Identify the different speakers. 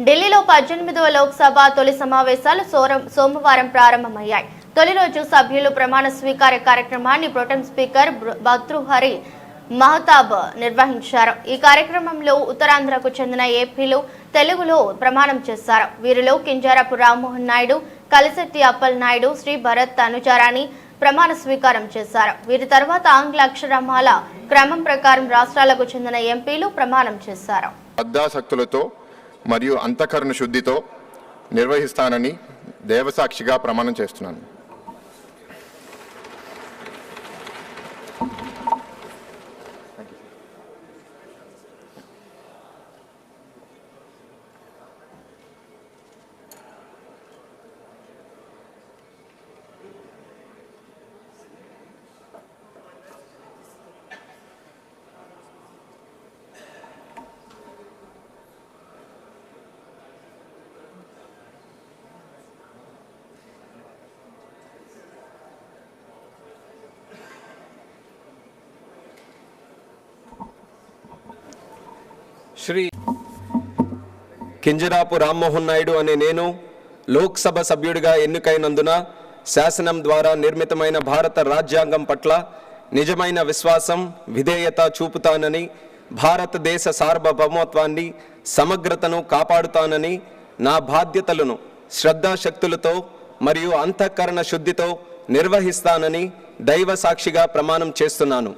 Speaker 1: ఢిల్లీలో పద్దెనిమిదవ లోక్సభ తొలి సమావేశాలు సోరం- సోమవారం ప్రారంభమయ్యాయి. తొలి రోజు సభ్యులు ప్రమాణ స్వీకార కార్యక్రమాన్ని ప్రోటం స్పీకర్ బృ- భర్తృహరి మహతాబ్ నిర్వహించారు. ఈ కార్యక్రమంలో ఉత్తరాంధ్రకు చెందిన ఏపీలు తెలుగులో ప్రమాణం చేశారు. వీరిలో కింజారపు రామ్మోహన్ నాయుడు కలిశెట్టి అప్పల్ నాయుడు శ్రీ భరత్ అనుచారాణి ప్రమాణ స్వీకారం చేశారు. వీరి తర్వాత ఆంగ్ల అక్షరమాల క్రమం ప్రకారం రాష్ట్రాలకు చెందిన ఎంపీలు ప్రమాణం చేశారు.
Speaker 2: మరియు అంతఃకరణ శుద్ధితో నిర్వహిస్తానని దేవసాక్షిగా ప్రమాణం చేస్తున్నాను.
Speaker 3: శ్రీ కింజరాపు రామ్మోహన్ నాయుడు అనే నేను లోక్సభ సభ్యుడిగా ఎన్నికైనందున శాసనం ద్వారా నిర్మితమైన భారత రాజ్యాంగం పట్ల నిజమైన విశ్వాసం విధేయత చూపుతానని భారతదేశ సార్వభౌమత్వాన్ని సమగ్రతను కాపాడుతానని నా బాధ్యతలను శ్రద్ధాశక్తులతో మరియు అంతఃకరణ శుద్ధితో నిర్వహిస్తానని దైవ సాక్షిగా ప్రమాణం చేస్తున్నాను.